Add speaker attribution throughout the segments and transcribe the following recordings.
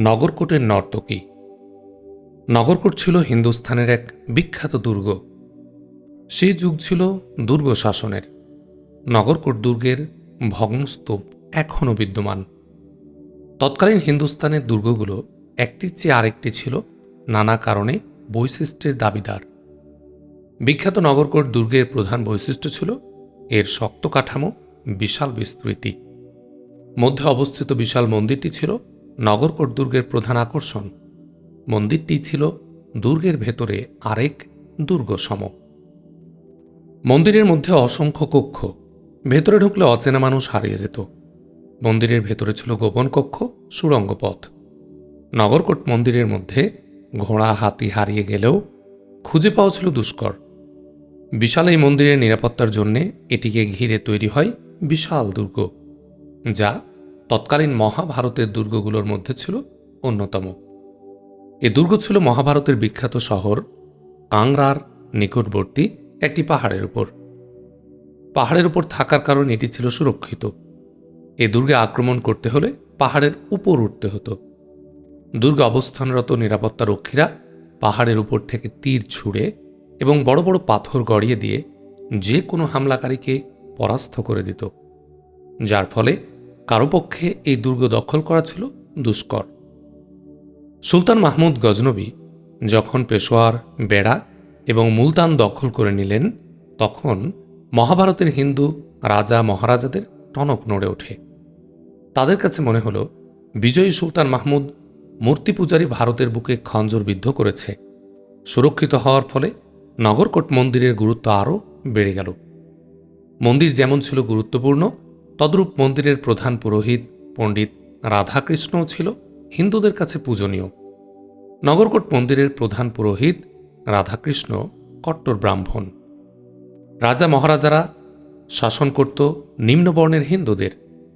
Speaker 1: নগরকোটের নর্তকী নগরকোট ছিল হিন্দুস্থানের এক বিখ্যাত দুর্গ। সেই যুগ ছিল দুর্গ শাসনের। নগরকোট দুর্গের ভগ্নস্তূপ এখনও বিদ্যমান। তৎকালীন হিন্দুস্তানের দুর্গগুলো একটির চেয়ে আরেকটি ছিল নানা কারণে বৈশিষ্ট্যের দাবিদার। বিখ্যাত নগরকোট দুর্গের প্রধান বৈশিষ্ট্য ছিল এর শক্ত কাঠামো, বিশাল বিস্তৃতি। মধ্যে অবস্থিত বিশাল মন্দিরটি ছিল নগরকোট দুর্গের প্রধান আকর্ষণ। মন্দিরটি ছিল দুর্গের ভেতরে আরেক দুর্গ সম মন্দিরের মধ্যে অসংখ্য কক্ষ। ভেতরে ঢুকলে অচেনা মানুষ হারিয়ে যেত। মন্দিরের ভেতরে ছিল গোপন কক্ষ, সুড়ঙ্গ পথ। নগরকোট মন্দিরের মধ্যে ঘোড়া, হাতি হারিয়ে গেলেও খুঁজে পাওয়া ছিল দুষ্কর। বিশাল এই মন্দিরের নিরাপত্তার জন্যে এটিকে ঘিরে তৈরি হয় বিশাল দুর্গ, যা তৎকালীন মহাভারতের দুর্গগুলোর মধ্যে ছিল অন্যতম। এ দুর্গ ছিল মহাভারতের বিখ্যাত শহর কাংরার নিকটবর্তী একটি পাহাড়ের উপর। পাহাড়ের উপর থাকার কারণে এটি ছিল সুরক্ষিত। এ দুর্গে আক্রমণ করতে হলে পাহাড়ের উপর উঠতে হতো। দুর্গে অবস্থানরত নিরাপত্তা রক্ষীরা পাহাড়ের উপর থেকে তীর ছুঁড়ে এবং বড় বড় পাথর গড়িয়ে দিয়ে যে কোনো হামলাকারীকে পরাস্ত করে দিত। যার ফলে কারও পক্ষে এই দুর্গ দখল করা ছিল দুষ্কর। সুলতান মাহমুদ গজনবী যখন পেশোয়ার, বেড়া এবং মুলতান দখল করে নিলেন, তখন মহাভারতের হিন্দু রাজা মহারাজাদের টনক নড়ে ওঠে। তাদের কাছে মনে হলো, বিজয়ী সুলতান মাহমুদ মূর্তি পূজারী ভারতের বুকে খঞ্জর বিদ্ধ করেছে। সুরক্ষিত হওয়ার ফলে নগরকোট মন্দিরের গুরুত্ব আরও বেড়ে গেল। মন্দির যেমন ছিল গুরুত্বপূর্ণ তদ্রূপ মন্দিরের প্রধান পুরোহিত, পণ্ডিত রাধাকৃষ্ণও ছিল হিন্দুদের কাছে পূজনীয়। নগরকোট মন্দিরের প্রধান পুরোহিত রাধাকৃষ্ণ কট্টর ব্রাহ্মণ। রাজা মহারাজারা শাসন করত নিম্নবর্ণের হিন্দুদের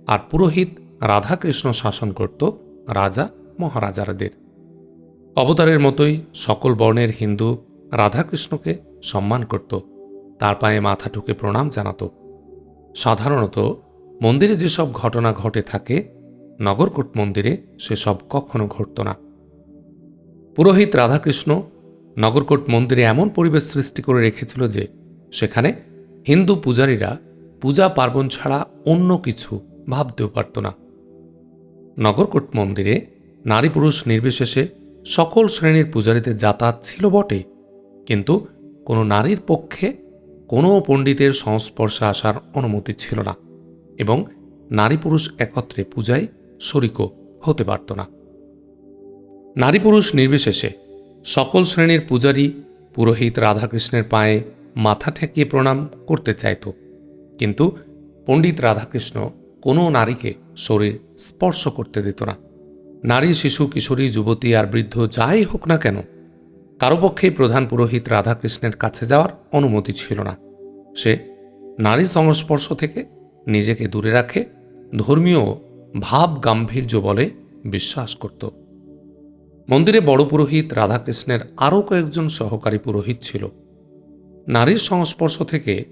Speaker 1: আর পুরোহিত রাধাকৃষ্ণ শাসন করত রাজা মহারাজারাদের। অবতারের মতোই সকল বর্ণের হিন্দু রাধাকৃষ্ণকে সম্মান করত, তার পায়ে মাথা ঠুকে প্রণাম জানাত। সাধারণত মন্দিরে যেসব ঘটনা ঘটে থাকে, নগরকোট মন্দিরে সেসব কখনো ঘটত না। পুরোহিত রাধাকৃষ্ণ নগরকোট মন্দিরে এমন পরিবেশ সৃষ্টি করে রেখেছিল যে, সেখানে হিন্দু পূজারীরা পূজা পার্বণ ছাড়া অন্য কিছু ভাবতেও পারত না। নগরকোট মন্দিরে নারী পুরুষ নির্বিশেষে সকল শ্রেণির পূজারীদের যাতায়াত ছিল বটে, কিন্তু কোনো নারীর পক্ষে কোনো পণ্ডিতের সংস্পর্শে আসার অনুমতি ছিল না। এবং নারী পুরুষ একত্রে পূজায় শরিকও হতে পারত না। নারী পুরুষ নির্বিশেষে সকল শ্রেণির পূজারী পুরোহিত রাধাকৃষ্ণের পায়ে মাথা ঠেকিয়ে প্রণাম করতে চাইত। কিন্তু পণ্ডিত রাধাকৃষ্ণ কোনো নারীকে শরীর স্পর্শ করতে দিত না। নারী, শিশু, কিশোরী, যুবতী আর বৃদ্ধ যাই হোক না কেন, কারও পক্ষেই প্রধান পুরোহিত রাধাকৃষ্ণের কাছে যাওয়ার অনুমতি ছিল না। সে নারী সংস্পর্শ থেকে নিজেকে দূরে রাখে, ধর্মীয় ভাব গাম্ভীর্য বলে বিশ্বাস করত। মন্দিরে বড় পুরোহিত রাধাকৃষ্ণের আরও কয়েকজন সহকারী পুরোহিত ছিল। নারীর সংস্পর্শ থেকে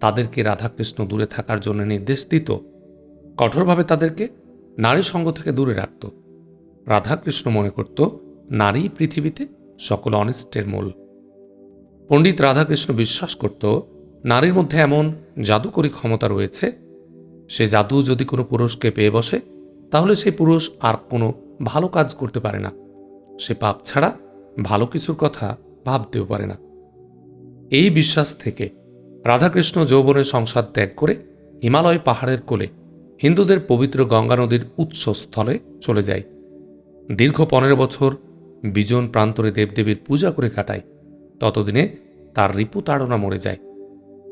Speaker 1: তাদেরকে রাধাকৃষ্ণ দূরে থাকার জন্য নির্দেশ দিত। কঠোরভাবে তাদেরকে নারী সঙ্গ থেকে দূরে রাখত। রাধাকৃষ্ণ মনে করত, নারী পৃথিবীতে সকল অনিষ্টের মূল। পণ্ডিত রাধাকৃষ্ণ বিশ্বাস করত, নারীর মধ্যে এমন জাদুকরী ক্ষমতা রয়েছে সে জাদু যদি কোনো পুরুষকে পেয়ে বসে, তাহলে সেই পুরুষ আর কোনো ভালো কাজ করতে পারে না। সে পাপ ছাড়া ভালো কিছুর কথা ভাবতেও পারে না। এই বিশ্বাস থেকে রাধাকৃষ্ণ যৌবনের সংসার ত্যাগ করে হিমালয় পাহাড়ের কোলে হিন্দুদের পবিত্র গঙ্গা নদীর উৎসস্থলে চলে যায়। দীর্ঘ পনেরো বছর বিজন প্রান্তরে দেবদেবীর পূজা করে কাটায়। ততদিনে তার রিপু তাড়না মরে যায়।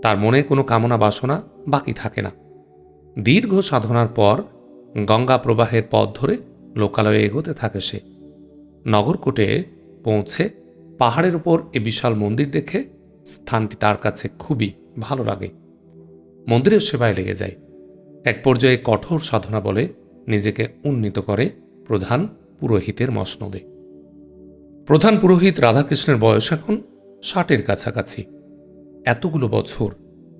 Speaker 1: তার মনে কোনো কামনা বাসনা বাকি থাকে না। দীর্ঘ সাধনার পর গঙ্গা প্রবাহের পথ ধরে লোকালয়ে এগোতে থাকে সে। নগরকোটে পৌঁছে পাহাড়ের উপর এ বিশাল মন্দির দেখে স্থানটি তার কাছে খুবই ভালো লাগে। মন্দিরের সেবায় লেগে যায়। এক পর্যায়ে কঠোর সাধনা বলে নিজেকে উন্নীত করে প্রধান পুরোহিতের মসনদে। প্রধান পুরোহিত রাধাকৃষ্ণের বয়স এখন ষাটের কাছাকাছি। এতগুলো বছর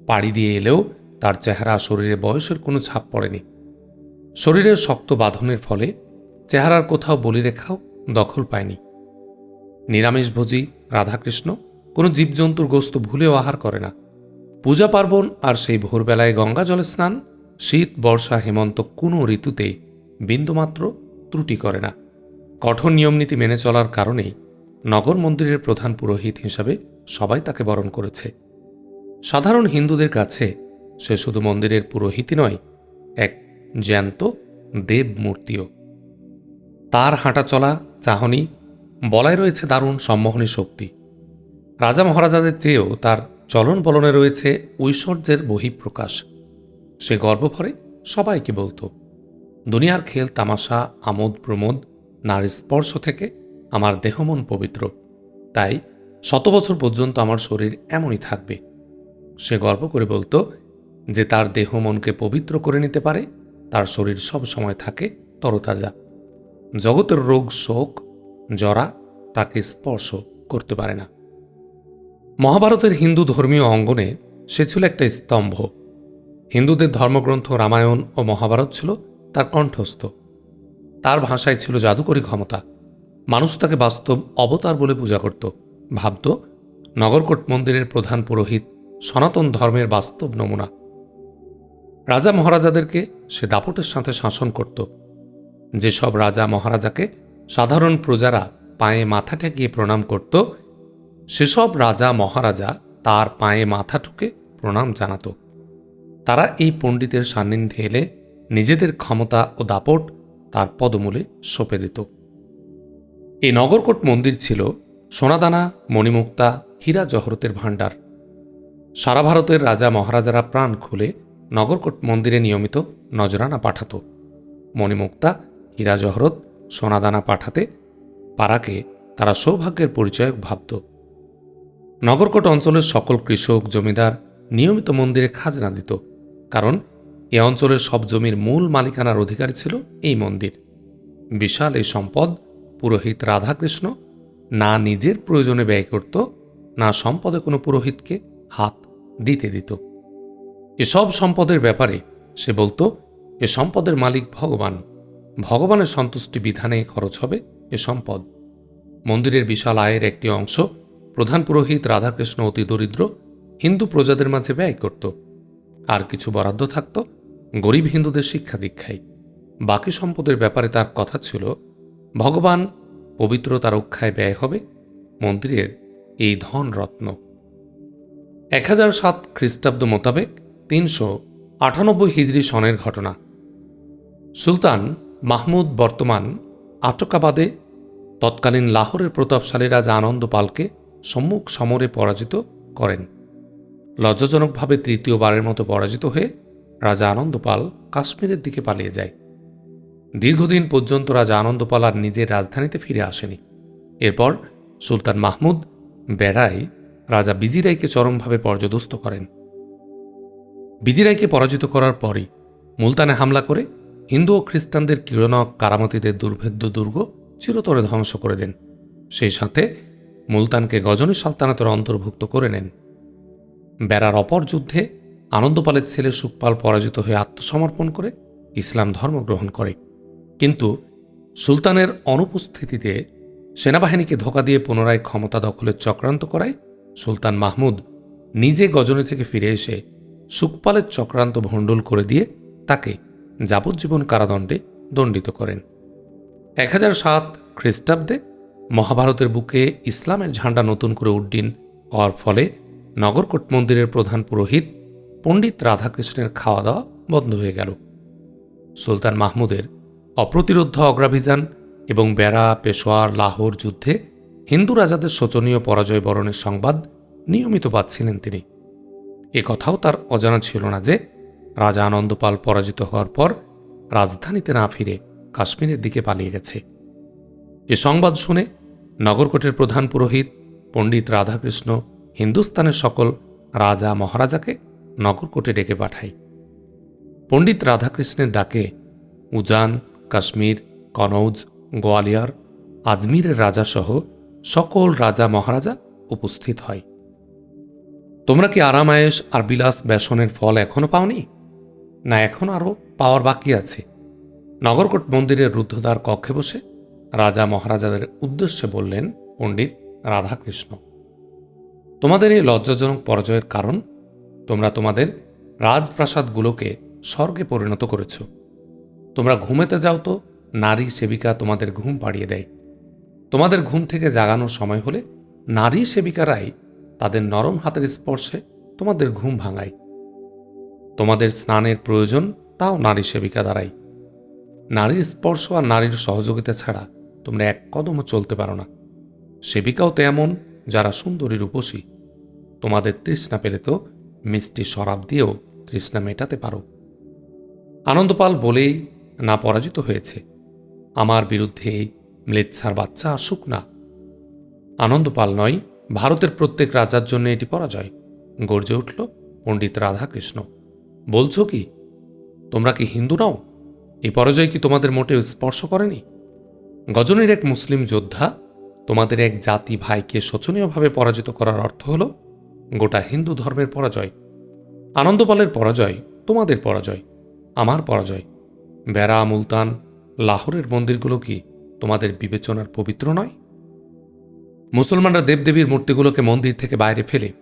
Speaker 1: পাড়ি দিয়ে এলেও তার চেহারা শরীরে বয়সের কোনো ছাপ পড়েনি। শরীরের শক্ত বাঁধনের ফলে চেহারার কোথাও বলিরেখাও দখল পায়নি। নিরামিষভোজী রাধাকৃষ্ণ কোনো জীবজন্তুর গোস্ত ভুলেও আহার করে না। পূজা পার্বণ আর সেই ভোরবেলায় গঙ্গা জলে স্নান, শীত, বর্ষা, হেমন্ত কোনো ঋতুতেই বিন্দুমাত্র ত্রুটি করে না। কঠোর নিয়মনীতি মেনে চলার কারণেই নগর মন্দিরের প্রধান পুরোহিত হিসাবে সবাই তাকে বরণ করেছে। সাধারণ হিন্দুদের কাছে সে শুধু মন্দিরের পুরোহিতই নয়, এক জ্যান্ত দেবমূর্তিও। তার হাঁটা চলা, চাহনি বলায় রয়েছে দারুণ সম্মোহনী শক্তি। রাজা মহারাজাদের চেয়েও তার চলন বলনে রয়েছে ঐশ্বর্যের বহিঃপ্রকাশ। সে গর্বভরে সবাইকে বলতো, দুনিয়ার খেল, তামাশা, আমোদ, প্রমোদ, নারী স্পর্শ থেকে আমার দেহমন পবিত্র। তাই শত বছর পর্যন্ত আমার শরীর এমনই থাকবে। সে গর্ব করে বলতো যে তার দেহ মনকে পবিত্র করে নিতে পারে, তার শরীর সব সময় থাকে তরতাজা। জগতের রোগ, শোক, জরা তাকে স্পর্শ করতে পারে না। মহাভারতের হিন্দু ধর্মীয় অঙ্গনে সে ছিল একটা স্তম্ভ। হিন্দুদের ধর্মগ্রন্থ রামায়ণ ও মহাভারত ছিল তার কণ্ঠস্থ। তার ভাষায় ছিল জাদুকরী ক্ষমতা। মানুষ তাকে বাস্তব অবতার বলে পূজা করত। ভাবত, নগরকোট মন্দিরের প্রধান পুরোহিত সনাতন ধর্মের বাস্তব নমুনা। রাজা মহারাজাদেরকে সে দাপটের সাথে শাসন করত। যেসব রাজা মহারাজাকে সাধারণ প্রজারা পায়ে মাথা ঠেকিয়ে প্রণাম করত, সেসব রাজা মহারাজা তার পায়ে মাথা ঠুকে প্রণাম জানাত। তারা এই পণ্ডিতের সান্নিধ্যে এলে নিজেদের ক্ষমতা ও দাপট তার পদমূলে সঁপে দিত। এই নগরকোট মন্দির ছিল সোনাদানা, মণিমুক্তা, হীরা জহরতের ভাণ্ডার। সারা ভারতের রাজা মহারাজারা প্রাণ খুলে নগরকোট মন্দিরে নিয়মিত নজরানা পাঠাত। মণিমুক্তা, হীরা জহরত, সোনাদানা পাঠাতে পাড়াকে তারা সৌভাগ্যের পরিচয়ক ভাবত। নগরকোট অঞ্চলের সকল কৃষক, জমিদার নিয়মিত মন্দিরে খাজনা দিত, কারণ এ অঞ্চলের সব জমির মূল মালিকানার অধিকারী ছিল এই মন্দির। বিশাল এই সম্পদ পুরোহিত রাধাকৃষ্ণ না নিজের প্রয়োজনে ব্যয় করত, না সম্পদে কোনো পুরোহিতকে হাত দিতে দিত। এসব সম্পদের ব্যাপারে সে বলতো, এ সম্পদের মালিক ভগবান। ভগবানের সন্তুষ্টি বিধানে খরচ হবে এ সম্পদ। মন্দিরের বিশাল আয়ের একটি অংশ প্রধান পুরোহিত রাধাকৃষ্ণ অতি দরিদ্র হিন্দু প্রজাদের মাঝে ব্যয় করত। আর কিছু বরাদ্দ থাকত গরিব হিন্দুদের শিক্ষা দীক্ষায়। বাকি সম্পদের ব্যাপারে তার কথা ছিল, ভগবান পবিত্রতা রক্ষায় ব্যয় হবে মন্দিরের এই ধন রত্ন এক হাজার সাত খ্রিস্টাব্দ মোতাবেক তিনশো আটানব্বই হিজড়ি সনের ঘটনা। সুলতান মাহমুদ বর্তমান আটকাবাদে, তৎকালীন লাহোরের প্রতাপশালী রাজা আনন্দ পালকে সম্মুখ সমরে পরাজিত করেন। লজ্জাজনকভাবে তৃতীয়বারের মতো পরাজিত হয়ে রাজা আনন্দপাল কাশ্মীরের দিকে পালিয়ে যায়। দীর্ঘদিন পর্যন্ত রাজা আনন্দপাল আর নিজের রাজধানীতে ফিরে আসেনি। এরপর সুলতান মাহমুদ বেড়ায় রাজা বিজিরাইকে চরমভাবে পর্যদস্ত করেন। বিজিরাইকে পরাজিত করার পরই মুলতানে হামলা করে হিন্দু ও খ্রিস্টানদের কিরণক কারামতিদের দুর্ভেদ্য দুর্গ চিরতরে ধ্বংস করে দেন। সেই সাথে মুলতানকে গজনী সালতানাতের অন্তর্ভুক্ত করে নেন। বেড়ার অপর যুদ্ধে আনন্দপালের ছেলে সুখপাল পরাজিত হয়ে আত্মসমর্পণ করে ইসলাম ধর্ম গ্রহণ করে। কিন্তু সুলতানের অনুপস্থিতিতে সেনাবাহিনীকে ধোকা দিয়ে পুনরায় ক্ষমতা দখলের চক্রান্ত করায় সুলতান মাহমুদ নিজে গজনী থেকে ফিরে এসে সুখপালের চক্রান্ত ভণ্ডুল করে দিয়ে তাকে যাবজ্জীবন কারাদণ্ডে দণ্ডিত করেন। এক হাজার সাত খ্রিস্টাব্দে মহাভারতের বুকে ইসলামের ঝান্ডা নতুন করে উড্ডিন হওয়ার ফলে নগরকোট মন্দিরের প্রধান পুরোহিত পণ্ডিত রাধাকৃষ্ণের খাওয়া দাওয়া বন্ধ হয়ে গেল। সুলতান মাহমুদের অপ্রতিরোধ অগ্রাভিযান এবং বেড়া, পেশোয়ার, লাহোর যুদ্ধে হিন্দু রাজাদের শোচনীয় পরাজয় বরণের সংবাদ নিয়মিত পাচ্ছিলেন তিনি। এ কথাও তার অজানা ছিল না যে, রাজা আনন্দপাল পরাজিত হওয়ার পর রাজধানীতে না ফিরে কাশ্মীরের দিকে পালিয়ে গেছে। এ সংবাদ শুনে নগরকোটের প্রধান পুরোহিত, পণ্ডিত রাধাকৃষ্ণ, হিন্দুস্তানের সকল রাজা মহারাজাকে নগরকোটে ডেকে পাঠায়। পণ্ডিত রাধাকৃষ্ণের ডাকে উজান, কাশ্মীর, কনৌজ, গোয়ালিয়র, আজমিরের রাজাসহ সকল রাজা মহারাজা উপস্থিত হয়। তোমরা কি আরামায়েশ আর বিলাস বেসনের ফল এখনও পাওনি? না, এখন আরও পাওয়ার বাকি আছে। নগরকোট মন্দিরের রুদ্ধদ্বার কক্ষে বসে রাজা মহারাজাদের উদ্দেশ্যে বললেন, পণ্ডিত রাধাকৃষ্ণ, তোমাদের এই লজ্জাজনক পরাজয়ের কারণ তোমরা তোমাদের রাজপ্রাসাদগুলোকে স্বর্গে পরিণত করেছ। তোমরা ঘুমেতে যাও তো, নারী সেবিকা তোমাদের ঘুম পাড়িয়ে দেয়। তোমাদের ঘুম থেকে জাগানোর সময় হলে নারী সেবিকারাই তাদের নরম হাতের স্পর্শে তোমাদের ঘুম ভাঙায়। তোমাদের স্নানের প্রয়োজন, তাও নারী সেবিকা দ্বারাই। নারীর স্পর্শ আর নারীর সহযোগিতা ছাড়া তোমরা এক কদমও চলতে পারো না। সেবিকাও তেমন, যারা সুন্দরী রূপসী। তোমাদের তৃষ্ণা পেলে তো মিষ্টি শরাব দিয়েও তৃষ্ণা মেটাতে পারো। আনন্দপাল বলেই না পরাজিত হয়েছে। আমার বিরুদ্ধে ম্লেচ্ছার বাচ্চা আসুক না। আনন্দপাল নয় ভারতের প্রত্যেক রাজার জন্য এটি পরাজয়। গর্জে উঠল পণ্ডিত রাধাকৃষ্ণ। বলছো কি, তোমরা কি হিন্দু নাও? এই পরাজয় কি তোমাদের মোটেও স্পর্শ করেনি? গজনের এক মুসলিম যোদ্ধা, তোমাদের এক জাতি ভাইকে শোচনীয়ভাবে পরাজিত করার অর্থ হল, গোটা হিন্দু ধর্মের পরাজয়। আনন্দপালের পরাজয় তোমাদের পরাজয়, আমার পরাজয়। বেড়া, মুলতান, লাহোরের মন্দিরগুলো কি তোমাদের বিবেচনার পবিত্র নয়? মুসলমানরা দেবদেবীর মূর্তিগুলোকে মন্দির থেকে বাইরে ফেলে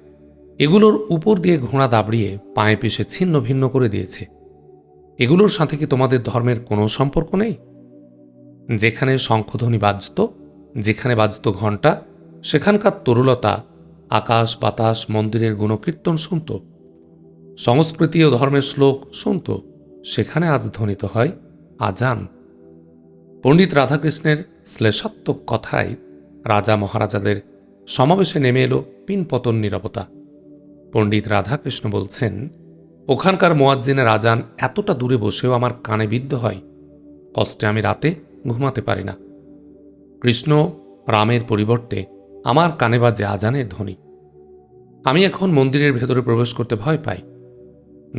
Speaker 1: এগুলোর উপর দিয়ে ঘোড়া দাবড়িয়ে পায়ে পিষে ছিন্ন ভিন্ন করে দিয়েছে। এগুলোর সাথে কি তোমাদের ধর্মের কোনো সম্পর্ক নেই? যেখানে শঙ্খধ্বনি বাজত, যেখানে বাজত ঘণ্টা, সেখানকার তরুলতা, আকাশ, বাতাস, মন্দিরের গুণকীর্তন শুনত। সংস্কৃতি ও ধর্মের শ্লোক শুনত, সেখানে আজ ধ্বনিত হয় আজান। পণ্ডিত রাধাকৃষ্ণের শ্লেষাত্মক কথায় রাজা মহারাজাদের সমাবেশে নেমে এলো পিনপতন নিরবতা। পণ্ডিত রাধাকৃষ্ণ বলছেন, ওখানকার মোয়াজ্জিনের আজান এতটা দূরে বসেও আমার কানে বিদ্ধ হয়। কষ্টে আমি রাতে ঘুমাতে পারি না। কৃষ্ণ, রামের পরিবর্তে আমার কানে বাজে আজানের ধ্বনি। আমি এখন মন্দিরের ভেতরে প্রবেশ করতে ভয় পাই।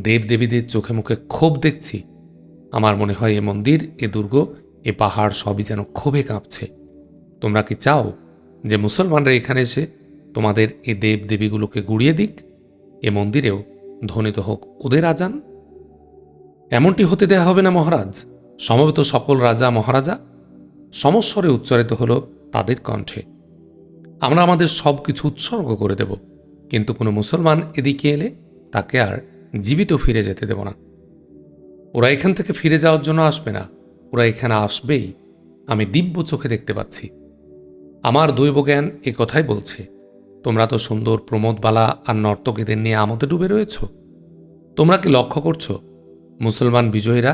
Speaker 1: দেবদেবীদের চোখে মুখে ক্ষোভ দেখছি। আমার মনে হয় এ মন্দির, এ দুর্গ, এ পাহাড় সবই যেন ক্ষোভে কাঁপছে। তোমরা কি চাও যে মুসলমানরা এখানে এসে তোমাদের এ দেব দেবীগুলোকে গুড়িয়ে দিক? এ মন্দিরেও ধ্বনিত হোক ওদের আজান? এমনটি হতে দেয়া হবে না মহারাজ। সমবেত সকল রাজা মহারাজা, সমস্বরে উচ্চারিত হল তাদের কণ্ঠে। আমরা আমাদের সব কিছু উৎসর্গ করে দেব, কিন্তু কোনো মুসলমান এদিকে এলে তাকে আর জীবিত ফিরে যেতে দেব না। ওরা এখান থেকে ফিরে যাওয়ার জন্য আসবে না। ওরা এখানে আসবেই। আমি দিব্য চোখে দেখতে পাচ্ছি। আমার দৈবজ্ঞান এ কথাই বলছে, তোমরা তো সুন্দর প্রমোদবালা আর নর্তকীদের নিয়ে আমোদে ডুবে রয়েছ। তোমরা কি লক্ষ্য করছ, মুসলমান বিজয়ীরা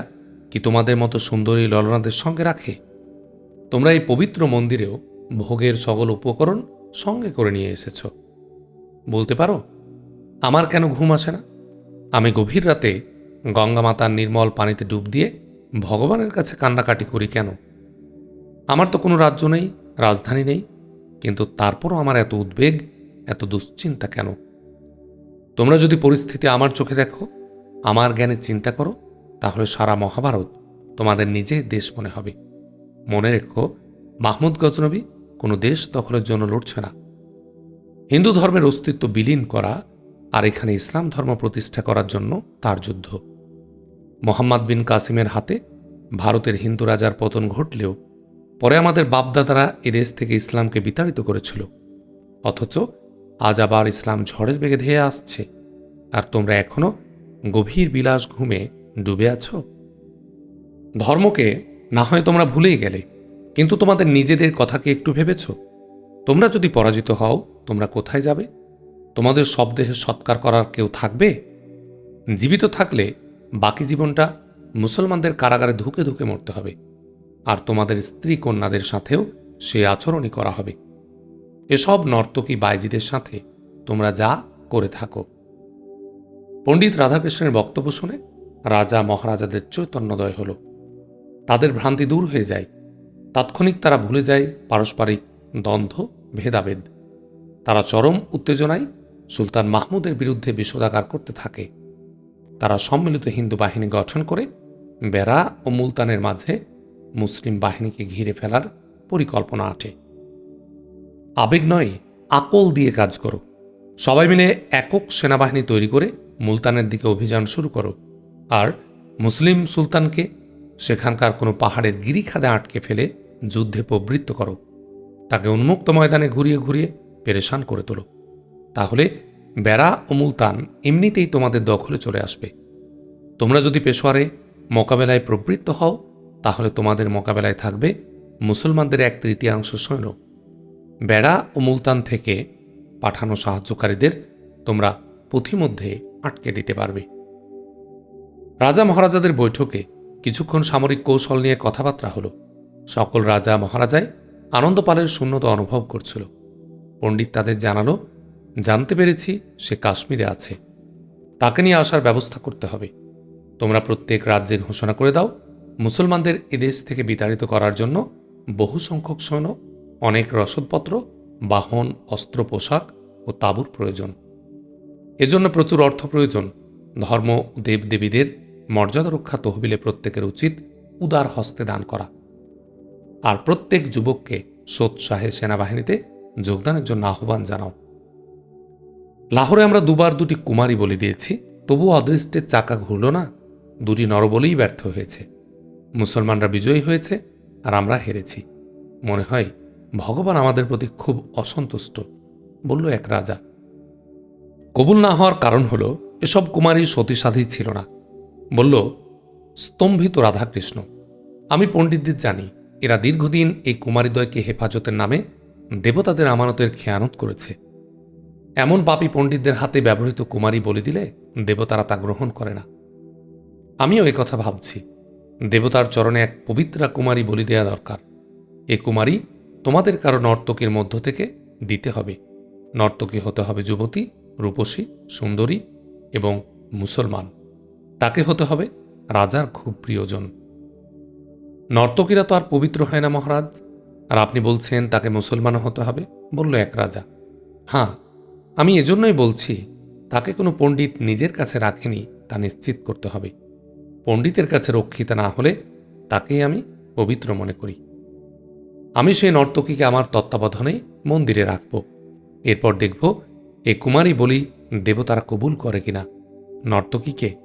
Speaker 1: কি তোমাদের মতো সুন্দরী ললনাদের সঙ্গে রাখে? তোমরা এই পবিত্র মন্দিরেও ভোগের সকল উপকরণ সঙ্গে করে নিয়ে এসেছ। বলতে পারো, আমার কেন ঘুম আসে না? আমি গভীর রাতে গঙ্গা মাতার নির্মল পানিতে ডুব দিয়ে ভগবানের কাছে কান্নাকাটি করি কেন? আমার তো কোনো রাজ্য নেই রাজধানী নেই, কিন্তু তারপরও আমার এত উদ্বেগ, এত দুশ্চিন্তা কেন? তোমরা যদি পরিস্থিতি আমার চোখে দেখো, আমার জ্ঞানে চিন্তা করো, তাহলে সারা মহাভারত তোমাদের নিজের দেশ মনে হবে। মনে রেখো, মাহমুদ গজনবী কোনো দেশ দখলের জন্য লড়ছে না। হিন্দু ধর্মের অস্তিত্ব বিলীন করা আর এখানে ইসলাম ধর্ম প্রতিষ্ঠা করার জন্য তার যুদ্ধ। মোহাম্মদ বিন কাসিমের হাতে ভারতের হিন্দু রাজার পতন ঘটলেও পরে আমাদের বাপদাদারা এদেশ থেকে ইসলামকে বিতাড়িত করেছিল। অথচ আজ আবার ইসলাম ঝড়ের বেগে ধেয়ে আসছে। আর তোমরা এখনও গভীর বিলাস ঘুমে ডুবে আছো? ধর্মকে না হয় তোমরা ভুলেই গেলে, কিন্তু তোমাদের নিজেদের কথাকে একটু ভেবেছ? তোমরা যদি পরাজিত হও, তোমরা কোথায় যাবে? তোমাদের সব দেহে সৎকার করার কেউ থাকবে? জীবিত থাকলে বাকি জীবনটা মুসলমানদের কারাগারে ধুকে ধুকে মরতে হবে। আর তোমাদের স্ত্রী কন্যাদের সাথেও সে আচরণই করা হবে। এসব নর্তকী বাইজিদের সাথে তোমরা যা করে থাকো। পণ্ডিত রাধাকৃষ্ণের বক্তব্য শুনে রাজা মহারাজাদের চৈতন্যদয় হল। তাদের ভ্রান্তি দূর হয়ে যায়। তাৎক্ষণিক তারা ভুলে যায় পারস্পরিক দ্বন্দ্ব, ভেদাভেদ। তারা চরম উত্তেজনায় সুলতান মাহমুদের বিরুদ্ধে বিষোদাগার করতে থাকে। তারা সম্মিলিত হিন্দু বাহিনী গঠন করে বেড়া ও মুলতানের মাঝে মুসলিম বাহিনীকে ঘিরে ফেলার পরিকল্পনা আটে আবেগ নয়, আকল দিয়ে কাজ করো। সবাই মিলে একক সেনাবাহিনী তৈরি করে মুলতানের দিকে অভিযান শুরু করো। আর মুসলিম সুলতানকে সেখানকার কোনো পাহাড়ের গিরিখাদে আটকে ফেলে যুদ্ধে প্রবৃত্ত করো। তাকে উন্মুক্ত ময়দানে ঘুরিয়ে ঘুরিয়ে পেরেশান করে তোলো। তাহলে বেড়া ও মুলতান এমনিতেই তোমাদের দখলে চলে আসবে। তোমরা যদি পেশোয়ারে মোকাবেলায় প্রবৃত্ত হও তাহলে তোমাদের মোকাবেলায় থাকবে মুসলমানদের এক তৃতীয়াংশ সৈন্য বেড়া ও মুলতান থেকে পাঠানো সাহায্যকারীদের তোমরা পুঁথিমধ্যে আটকে দিতে পারবে। রাজা মহারাজাদের বৈঠকে কিছুক্ষণ সামরিক কৌশল নিয়ে কথাবার্তা হলো। সকল রাজা মহারাজায় আনন্দপালের শূন্যতা অনুভব করছিল। পণ্ডিত তাদের জানালো, জানতে পেরেছি সে কাশ্মীরে আছে। তাকে নিয়ে আসার ব্যবস্থা করতে হবে। তোমরা প্রত্যেক রাজ্যে ঘোষণা করে দাও মুসলমানদের এদেশ থেকে বিতাড়িত করার জন্য বহু সংখ্যক সৈন্য, অনেক রসদপত্র, বাহন, অস্ত্র, পোশাক ও তাঁবুর প্রয়োজন। এজন্য প্রচুর অর্থ প্রয়োজন। ধর্ম দেবদেবীদের মর্যাদা রক্ষা তহবিলে প্রত্যেকের উচিত উদার হস্তে দান করা। আর প্রত্যেক যুবককে সোৎসাহে সেনাবাহিনীতে যোগদানের জন্য আহ্বান জানাও। লাহোরে আমরা দুবার দুটি কুমারী বলে দিয়েছি তবু অদৃষ্টের চাকা ঘুরল না, দুটি নরবলেই ব্যর্থ হয়েছে। মুসলমানরা বিজয়ী হয়েছে আর আমরা হেরেছি। মনে হয় ভগবান আমাদের প্রতি খুব অসন্তুষ্ট, বলল এক রাজা। কবুল না হওয়ার কারণ হল এসব কুমারী সতীসাধী ছিল না। বলল, স্তম্ভিত রাধাকৃষ্ণ, আমি পণ্ডিতদের জানি, এরা দীর্ঘদিন এই কুমারীদ্বয়কে হেফাজতের নামে দেবতাদের আমানতের খেয়ানত করেছে। এমন পাপী পণ্ডিতদের হাতে ব্যবহৃত কুমারী বলে দিলে দেবতারা তা গ্রহণ করে না। আমিও কথা ভাবছি। দেবতার চরণে এক পবিত্রা কুমারী বলি দেয়া দরকার। এ কুমারী তোমাদের কারও নর্তকীর মধ্য থেকে দিতে হবে। নর্তকী হতে হবে যুবতী, রূপসী, সুন্দরী এবং মুসলমান। তাকে হতে হবে রাজার খুব প্রিয়জন। নর্তকীরা তো আর পবিত্র হয় না মহারাজ। আর আপনি বলছেন তাকে মুসলমানও হতে হবে, বলল এক রাজা। হ্যাঁ আমি এজন্যই বলছি, তাকে কোনো পণ্ডিত নিজের কাছে রাখেনি, তা নিশ্চিত করতে হবে। পণ্ডিতের কাছে রক্ষিত না হলে তাকেই আমি পবিত্র মনে করি। আমি সেই নর্তকীকে আমার তত্ত্বাবধানে মন্দিরে রাখব। এরপর দেখব এ কুমারী বলি দেবতারা কবুল করে কিনা। নর্তকীকে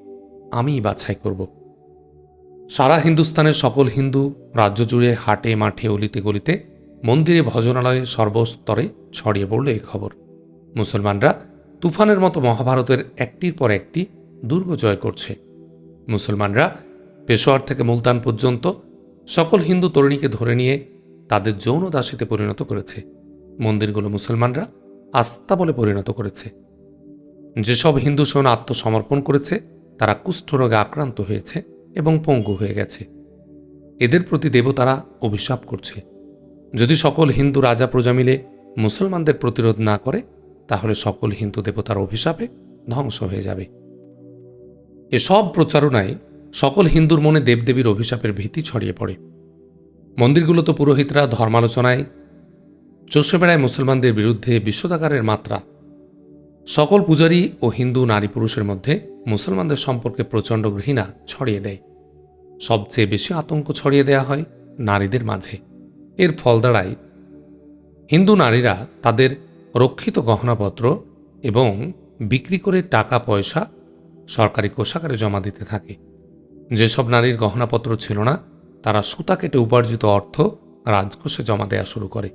Speaker 1: আমিই বাছাই করব। সারা হিন্দুস্তানের সকল হিন্দু রাজ্য জুড়ে হাটে, মাঠে, অলিতে, গলিতে মন্দিরে ভজনালয়ে সর্বস্তরে ছড়িয়ে পড়ল এই খবর। মুসলমানরা তুফানের মতো মহাভারতের একটির পর একটি দুর্গ জয় করছে। মুসলমানরা পেশোয়ার থেকে মুলতান পর্যন্ত সকল হিন্দু তরুণীকে ধরে নিয়ে তাদের যৌন দাসীতে পরিণত করেছে। মন্দিরগুলো মুসলমানরা আস্থা বলে পরিণত করেছে। যেসব হিন্দু সৈন্য আত্মসমর্পণ করেছে, তারা কুষ্ঠরোগে আক্রান্ত হয়েছে এবং পঙ্গু হয়ে গেছে। এদের প্রতি দেবতারা অভিশাপ করছে। যদি সকল হিন্দু রাজা প্রজা মিলে মুসলমানদের প্রতিরোধ না করে, তাহলে সকল হিন্দু দেবতার অভিশাপে ধ্বংস হয়ে যাবে। এসব প্রচারণায় সকল হিন্দুর মনে দেবদেবীর অভিশাপের ভীতি ছড়িয়ে পড়ে। মন্দিরগুলোতে পুরোহিতরা ধর্মালোচনায় চষে বেড়ায় মুসলমানদের বিরুদ্ধে বিশ্বদাকারের মাত্রা। সকল পূজারী ও হিন্দু নারী পুরুষের মধ্যে মুসলমানদের সম্পর্কে প্রচণ্ড ঘৃণা ছড়িয়ে দেয়। সবচেয়ে বেশি আতঙ্ক ছড়িয়ে দেয়া হয় নারীদের মাঝে। এর ফল দাঁড়ায়, হিন্দু নারীরা তাদের রক্ষিত গহনাপত্র এবং বিক্রি করে টাকা পয়সা সরকারি কোষাগারে জমা দিতে থাকে। যেসব নারীর গহনাপত্র ছিল না, তারা সুতা কেটে উপার্জিত অর্থ রাজকোষে জমা দেয়া শুরু করে।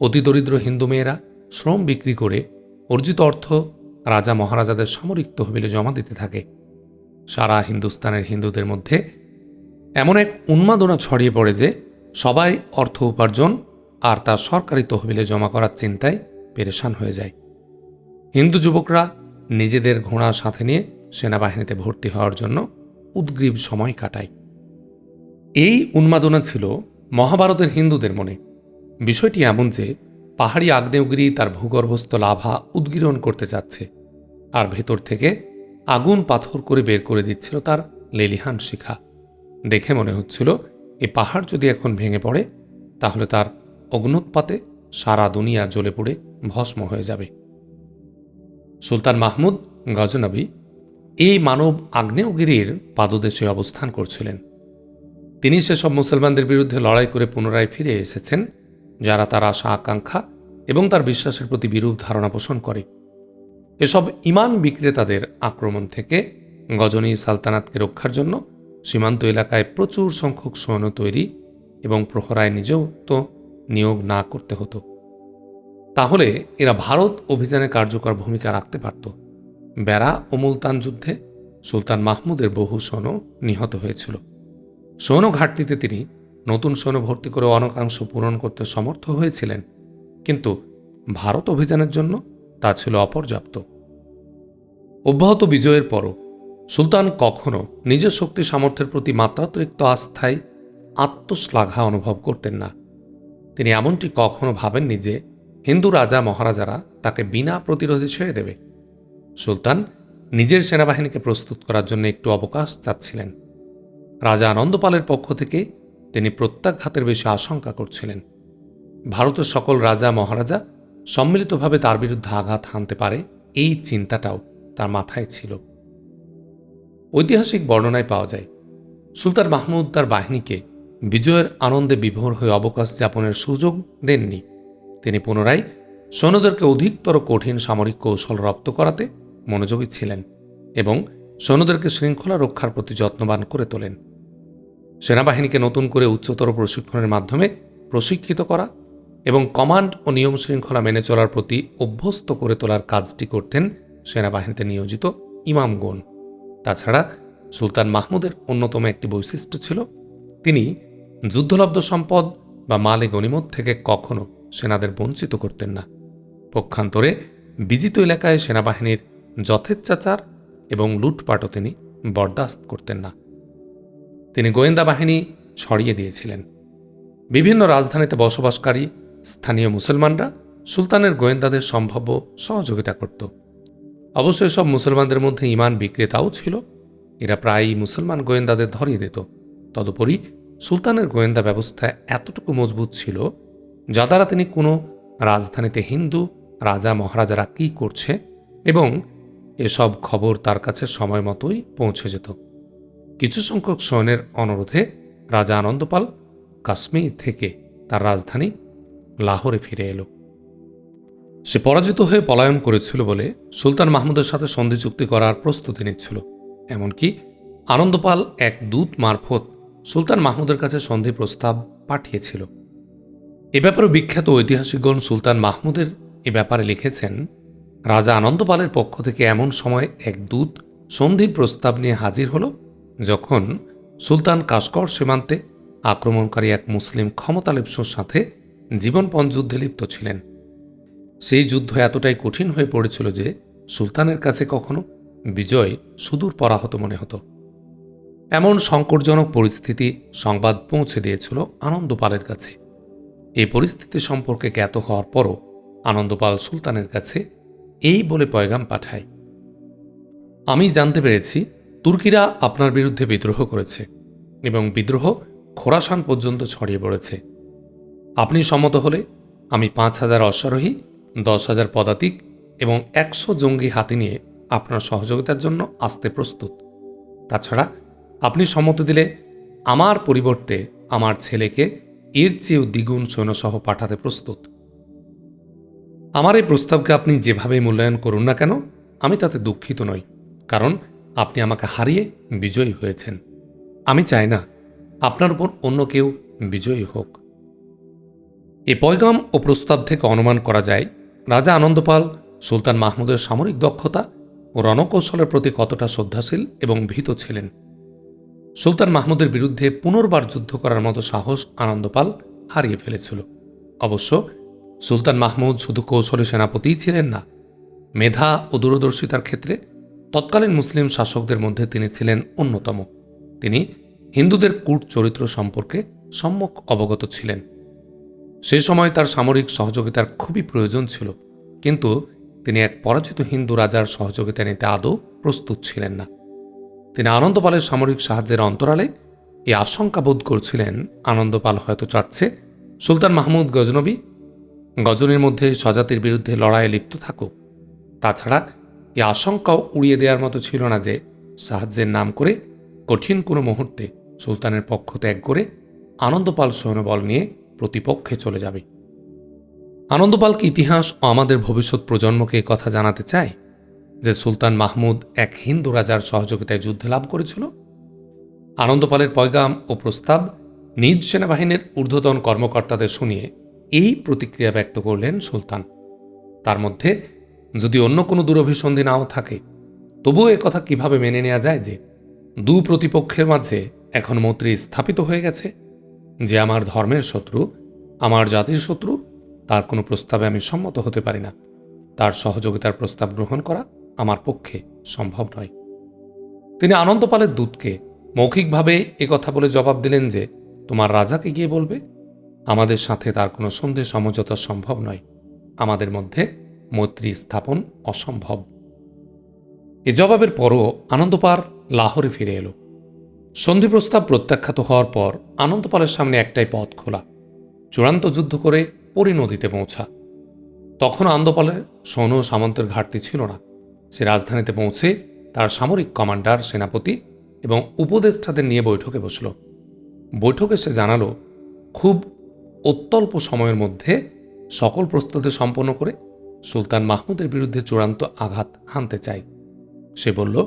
Speaker 1: অতি দরিদ্র হিন্দু মেয়েরা শ্রম বিক্রি করে অর্জিত অর্থ রাজা মহারাজাদের সামরিক তহবিলে জমা দিতে থাকে। সারা হিন্দুস্তানের হিন্দুদের মধ্যে এমন এক উন্মাদনা ছড়িয়ে পড়ে যে সবাই অর্থ উপার্জন আর তা সরকারি তহবিলে জমা করার চিন্তায় পেরেশান হয়ে যায়। হিন্দু যুবকরা নিজেদের ঘোড়া সাথে নিয়ে সেনাবাহিনীতে ভর্তি হওয়ার জন্য উদ্গ্রীব সময় কাটায়। এই উন্মাদনা ছিল মহাভারতের হিন্দুদের মনে। বিষয়টি এমন যে পাহাড়ি আগ্নেয়গিরি তার ভূগর্ভস্থ লাভা উদ্গীরণ করতে যাচ্ছে, আর ভেতর থেকে আগুন পাথর করে বের করে দিচ্ছিল তার লেলিহান শিখা। দেখে মনে হচ্ছিল, এ পাহাড় যদি এখন ভেঙে পড়ে, তাহলে তার অগ্নুৎপাতে সারা দুনিয়া জ্বলে পড়ে ভস্ম হয়ে যাবে। সুলতান মাহমুদ গজনবী এই মানব আগ্নেয়গিরির পাদদেশে অবস্থান করছিলেন। তিনি সেসব মুসলমানদের বিরুদ্ধে লড়াই করে পুনরায় ফিরে এসেছেন, যারা তার আশা, আকাঙ্ক্ষা এবং তার বিশ্বাসের প্রতি বিরূপ ধারণা পোষণ করে। এসব ইমান বিক্রেতাদের আক্রমণ থেকে গজনী সালতানাতকে রক্ষার জন্য সীমান্ত এলাকায় প্রচুর সংখ্যক সৈন্য তৈরি এবং প্রহরায় নিজেও তো নিয়োগ না করতে হতো। তাহলে এরা ভারত অভিযানে কার্যকর ভূমিকা রাখতে পারত। বেড়া ও মুলতান যুদ্ধে সুলতান মাহমুদের বহু সৈন্য নিহত হয়েছিল। সৈন্য ঘাটতিতে তিনি নতুন সৈন্য ভর্তি করে অনেকাংশ পূরণ করতে সমর্থ হয়েছিলেন, কিন্তু ভারত অভিযানের জন্য তা ছিল অপর্যাপ্ত। অব্যাহত বিজয়ের পরও সুলতান কখনো নিজের শক্তি সামর্থ্যের প্রতি মাত্রাতিরিক্ত আস্থায় আত্মশ্লাঘা অনুভব করতেন না। তিনি এমনটি কখনো ভাবেননি যে হিন্দু রাজা মহারাজারা তাকে বিনা প্রতিরোধে ছেড়ে দেবে। সুলতান নিজের সেনাবাহিনীকে প্রস্তুত করার জন্য একটু অবকাশ চাচ্ছিলেন। রাজা আনন্দপালের পক্ষ থেকে তিনি প্রত্যাঘাতের বেশি আশঙ্কা করছিলেন। ভারতের সকল রাজা মহারাজা সম্মিলিতভাবে তার বিরুদ্ধে আঘাত হানতে পারে এই চিন্তাটাও তার মাথায় ছিল। ঐতিহাসিক বর্ণনায় পাওয়া যায়, সুলতান মাহমুদ তার বাহিনীকে বিজয়ের আনন্দে বিভোর হয়ে অবকাশ যাপনের সুযোগ দেননি। তিনি পুনরায় সৈন্যদেরকে অধিকতর কঠিন সামরিক কৌশল রপ্ত করাতে মনোযোগী ছিলেন এবং সৈন্যদেরকে শৃঙ্খলা রক্ষার প্রতি যত্নবান করে তোলেন। সেনাবাহিনীকে নতুন করে উচ্চতর প্রশিক্ষণের মাধ্যমে প্রশিক্ষিত করা এবং কমান্ড ও নিয়ম শৃঙ্খলা মেনে চলার প্রতি অভ্যস্ত করে তোলার কাজটি করতেন সেনাবাহিনীতে নিয়োজিত ইমামগণ তাছাড়া সুলতান মাহমুদের অন্যতম একটি বৈশিষ্ট্য ছিল, তিনি যুদ্ধলব্ধ সম্পদ বা মালে গণিমত থেকে কখনো সেনাদের বঞ্চিত করতেন না। পক্ষান্তরে বিজিত এলাকায় সেনাবাহিনীর যথেচ্ছাচার এবং লুটপাটও তিনি বরদাস্ত করতেন না। তিনি গোয়েন্দা বাহিনী ছড়িয়ে দিয়েছিলেন। বিভিন্ন রাজধানীতে বসবাসকারী স্থানীয় মুসলমানরা সুলতানের গোয়েন্দাদের সম্ভাব্য সহযোগিতা করত। অবশ্য সব মুসলমানদের মধ্যে ইমান বিক্রেতাও ছিল। এরা প্রায়ই মুসলমান গোয়েন্দাদের ধরিয়ে দিত। তদুপরি সুলতানের গোয়েন্দা ব্যবস্থা এতটুকু মজবুত ছিল যা দ্বারা তিনি কোনো রাজধানীতে হিন্দু, রাজা মহারাজারা কী করছে এবং এসব খবর তার কাছে সময় মতোই পৌঁছে যেত। কিছু সংখ্যক সৈন্যের অনুরোধে রাজা আনন্দপাল কাশ্মীর থেকে তার রাজধানী লাহোরে ফিরে এলো। সে পরাজিত হয়ে পলায়ন করেছিল বলে সুলতান মাহমুদের সাথে সন্ধি চুক্তি করার প্রস্তুতি নিচ্ছিল। এমনকি আনন্দপাল এক দূত মারফত সুলতান মাহমুদের কাছে সন্ধি প্রস্তাব পাঠিয়েছিল। এ ব্যাপারে বিখ্যাত ঐতিহাসিকগণ সুলতান মাহমুদের এ ব্যাপারে লিখেছেন, রাজা আনন্দপালের পক্ষ থেকে এমন সময় এক দূত সন্ধির প্রস্তাব নিয়ে হাজির হল, যখন সুলতান কাসকর সীমান্তে আক্রমণকারী এক মুসলিম ক্ষমতালেপসর সাথে জীবনপণ যুদ্ধে লিপ্ত ছিলেন। সেই যুদ্ধ এতটাই কঠিন হয়ে পড়েছিল যে সুলতানের কাছে কখনো বিজয় সুদূর পরাহত মনে হতো। এমন সংকটজনক পরিস্থিতি সংবাদ পৌঁছে দিয়েছিল আনন্দপালের কাছে। এই পরিস্থিতি সম্পর্কে জ্ঞাত হওয়ার পরও আনন্দপাল সুলতানের কাছে এই বলে পয়গাম পাঠায়, আমি জানতে পেরেছি তুর্কিরা আপনার বিরুদ্ধে বিদ্রোহ করেছে এবং বিদ্রোহ খোরাসান পর্যন্ত ছড়িয়ে পড়েছে। আপনি সম্মত হলে আমি পাঁচ হাজার অশ্বারোহী, দশ হাজার পদাতিক এবং একশো জঙ্গি হাতি নিয়ে আপনার সহযোগিতার জন্য আসতে প্রস্তুত। তাছাড়া আপনি সম্মত দিলে আমার পরিবর্তে আমার ছেলেকে এর চেয়েও দ্বিগুণ সৈন্যসহ পাঠাতে প্রস্তুত। আমার এই প্রস্তাবকে আপনি যেভাবে মূল্যায়ন করুন না কেন, আমি তাতে দুঃখিত নই, কারণ আপনি আমাকে হারিয়ে বিজয়ী হয়েছেন। আমি চাই না আপনার উপর অন্য কেউ বিজয়ী হোক। এ পয়গাম ও প্রস্তাব থেকে অনুমান করা যায়, রাজা আনন্দপাল, সুলতান মাহমুদের সামরিক দক্ষতা ও রণকৌশলের প্রতি কতটা শ্রদ্ধাশীল এবং ভীত ছিলেন। সুলতান মাহমুদের বিরুদ্ধে পুনর্বার যুদ্ধ করার মতো সাহস আনন্দপাল হারিয়ে ফেলেছিল। অবশ্য সুলতান মাহমুদ শুধু কৌশলী সেনাপতিই ছিলেন না, মেধা ও দূরদর্শিতার ক্ষেত্রে তৎকালীন মুসলিম শাসকদের মধ্যে তিনি ছিলেন অন্যতম। তিনি হিন্দুদের কূট চরিত্র সম্পর্কে সম্যক অবগত ছিলেন। সে সময় তার সামরিক সহযোগিতার খুবই প্রয়োজন ছিল, কিন্তু তিনি এক পরাজিত হিন্দু রাজার সহযোগিতা নিতে আদৌ প্রস্তুত ছিলেন না। তিনি আনন্দপালের সামরিক সাহায্যের অন্তরালে এই আশঙ্কা বোধ করছিলেন, আনন্দপাল হয়তো চাচ্ছে সুলতান মাহমুদ গজনবী গজনীর মধ্যে স্বজাতির বিরুদ্ধে লড়াইয়ে লিপ্ত থাকুক। তাছাড়া এই আশঙ্কাও উড়িয়ে দেওয়ার মতো ছিল না যে সাহায্যের নাম করে কঠিন কোনো মুহূর্তে সুলতানের পক্ষ ত্যাগ করে আনন্দপাল সৈন্যবল নিয়ে প্রতিপক্ষে চলে যাবে। আনন্দপালকে ইতিহাস ও আমাদের ভবিষ্যৎ প্রজন্মকে কথা জানাতে চায়? যে সুলতান মাহমুদ এক হিন্দু রাজার সহযোগিতায় যুদ্ধে লাভ করেছিল, আনন্দপালের পয়গাম ও প্রস্তাব নিজ সেনাবাহিনীর ঊর্ধ্বতন কর্মকর্তাদের শুনিয়ে এই প্রতিক্রিয়া ব্যক্ত করলেন সুলতান। তার মধ্যে যদি অন্য কোনো দুরভিসন্ধি নাও থাকে, তবুও কথা কীভাবে মেনে নেওয়া যায় যে দু প্রতিপক্ষের মাঝে এখন মৈত্রী স্থাপিত হয়ে গেছে, যে আমার ধর্মের শত্রু, আমার জাতির শত্রু, তার কোনো প্রস্তাবে আমি সম্মত হতে পারি না। তার সহযোগিতার প্রস্তাব গ্রহণ করা আমার পক্ষে সম্ভব নয়। তিনি আনন্দপালের দূতকে মৌখিকভাবে কথা বলে জবাব দিলেন যে, তোমার রাজাকে গিয়ে বলবে, আমাদের সাথে তার কোনো সন্দেহ সমঝোতা সম্ভব নয়। আমাদের মধ্যে মৈত্রী স্থাপন অসম্ভব। এ জবাবের পরও আনন্দপার লাহোরে ফিরে এলো। সন্ধি প্রস্তাব প্রত্যাখ্যাত হওয়ার পর আনন্দপালের সামনে একটাই পথ খোলা। চূড়ান্ত যুদ্ধ করে পরিণতিতে পৌঁছা। তখন আনন্দপালের সৈন্য সামন্তের ঘাটতি ছিল না। সে রাজধানীতে পৌঁছে তার সামরিক কমান্ডার, সেনাপতি এবং উপদেষ্টাদের নিয়ে বৈঠকে বসল। বৈঠকে সে জানালো, খুব অত্যল্প সময়ের মধ্যে সকল প্রস্তুতি সম্পন্ন করে সুলতান মাহমুদের বিরুদ্ধে চূড়ান্ত আঘাত হানতে চায়। সে বলল,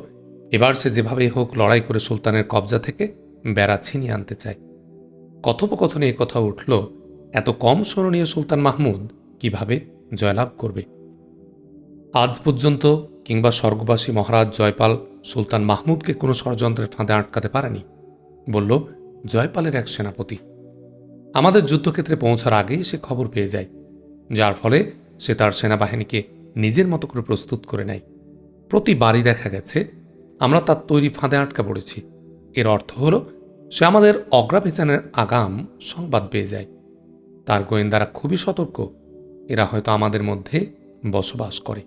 Speaker 1: এবার সে যেভাবেই হোক লড়াই করে সুলতানের কবজা থেকে বেড়া ছিনিয়ে আনতে চায়। কথোপকথনে এ কথা উঠল, এত কম স্মরণীয় সুলতান মাহমুদ কীভাবে জয়লাভ করবে? আজ পর্যন্ত কিংবা স্বর্গবাসী মহারাজ জয়পাল সুলতান মাহমুদকে কোনো ষড়যন্ত্রের ফাঁদে আটকাতে পারেনি। বলল, জয়পালের এক সেনাপতি। আমাদের যুদ্ধক্ষেত্রে পৌঁছার আগেই সে খবর পেয়ে যায়, যার ফলে সে তার সেনাবাহিনীকে নিজের মতো করে প্রস্তুত করে নেয়। প্রতিবারই দেখা গেছে, আমরা তার তৈরি ফাঁদে আটকা পড়েছি। এর অর্থ হল, সে আমাদের অগ্রাভিযানের আগাম সংবাদ পেয়ে যায়। তার গোয়েন্দারা খুবই সতর্ক, এরা হয়তো আমাদের মধ্যে বসবাস করে।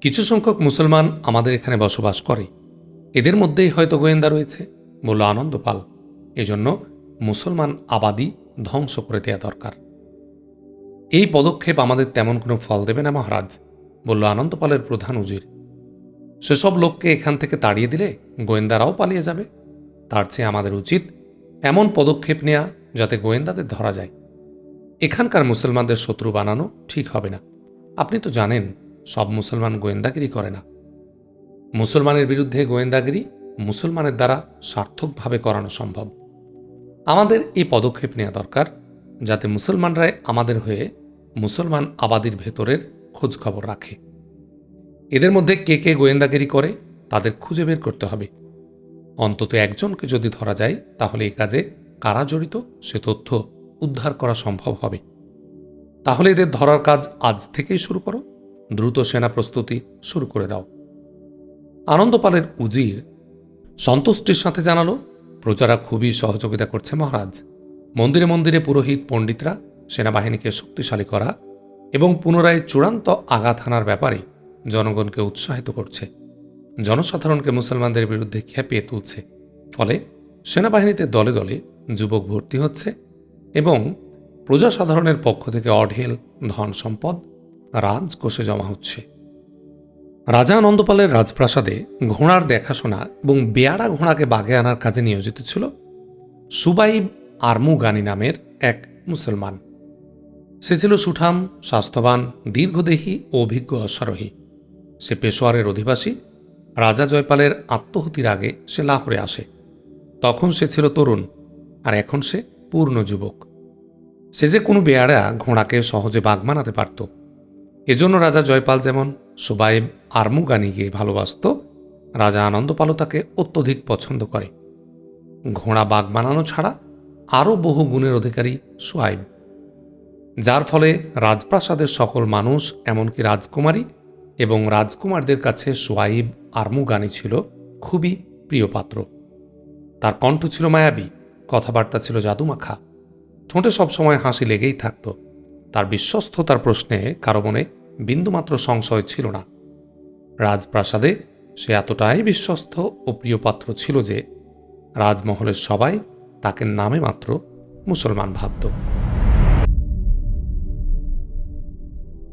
Speaker 1: কিছু সংখ্যক মুসলমান আমাদের এখানে বসবাস করে। এদের মধ্যেই হয়তো গোয়েন্দা রয়েছে বলল আনন্দপাল এজন্য মুসলমান আবাদি ধ্বংস করে দেওয়া দরকার। এই পদক্ষেপ আমাদের তেমন কোনো ফল দেবে না, মহারাজ বলল আনন্দপালের প্রধান উজির। সেসব লোককে এখান থেকে তাড়িয়ে দিলে গোয়েন্দারাও পালিয়ে যাবে। তার চেয়ে আমাদের উচিত এমন পদক্ষেপ নেওয়া যাতে গোয়েন্দাদের ধরা যায়। এখানকার মুসলমানদের শত্রু বানানো ঠিক হবে না। আপনি তো জানেন সব মুসলমান গোয়েন্দাগিরি করে না। মুসলমানের বিরুদ্ধে গোয়েন্দাগিরি মুসলমানের দ্বারা সার্থকভাবে করানো সম্ভব। আমাদের এই পদক্ষেপ নেওয়া দরকার যাতে মুসলমানরাই আমাদের হয়ে মুসলমান আবাদির ভেতরের খোঁজ খবর রাখে। এদের মধ্যে কে কে গোয়েন্দাগিরি করে তাদের খুঁজে বের করতে হবে। অন্তত একজনকে যদি ধরা যায় তাহলে এই কাজে কারা জড়িত সে তথ্য উদ্ধার করা সম্ভব হবে। তাহলে এদের ধরার কাজ আজ থেকেই শুরু করো। দ্রুত সেনা প্রস্তুতি শুরু করে দাও। আনন্দপালের উজির সন্তুষ্টির সাথে জানালো, প্রজারা খুবই সহযোগিতা করছে মহারাজ। মন্দিরে মন্দিরে পুরোহিত পণ্ডিতরা সেনাবাহিনীকে শক্তিশালী করা এবং পুনরায় চূড়ান্ত আঘাত হানার ব্যাপারে জনগণকে উৎসাহিত করছে। জনসাধারণকে মুসলমানদের বিরুদ্ধে খেপিয়ে তুলছে। ফলে সেনাবাহিনীতে দলে দলে যুবক ভর্তি হচ্ছে এবং প্রজাসাধারণের পক্ষ থেকে অঢেল ধন সম্পদ রাজকোষে জমা হচ্ছে। রাজা আনন্দপালের রাজপ্রাসাদে ঘোড়ার দেখাশোনা এবং বেয়ারা ঘোড়াকে বাগে আনার কাজে নিয়োজিত ছিল সুবাইব আরমুগানি নামের এক মুসলমান। সে ছিল সুঠাম, স্বাস্থ্যবান, দীর্ঘদেহী ও অভিজ্ঞ অশ্বারোহী। সে পেশোয়ারের অধিবাসী। রাজা জয়পালের আত্মহতির আগে সে লাহোরে আসে। তখন সে ছিল তরুণ আর এখন সে পূর্ণ যুবক। সে যে কোনো বেয়ারা ঘোড়াকে সহজে বাগ মানাতে পারত। এজন্য রাজা জয়পাল যেমন সুবাইব আরমুগানিকে ভালোবাসত, রাজা আনন্দপালও তাকে অত্যধিক পছন্দ করে। ঘোড়া বাঘ বানানো ছাড়া আরও বহু গুণের অধিকারী সোয়াইব যার ফলে রাজপ্রাসাদের সকল মানুষ, এমনকি রাজকুমারী এবং রাজকুমারদের কাছে সোয়াইব আরমুগানি ছিল খুবই প্রিয় পাত্র। তার কণ্ঠ ছিল মায়াবী, কথাবার্তা ছিল জাদুমাখা। ঠোঁটে সবসময় হাসি লেগেই থাকত। তার বিশ্বস্ততার প্রশ্নে কারও মনে বিন্দুমাত্র সংশয় ছিল না। রাজপ্রাসাদে সে এতটাই বিশ্বস্ত ও প্রিয় পাত্র ছিল যে রাজমহলের সবাই তাকে নামে মাত্র মুসলমান ভাবত।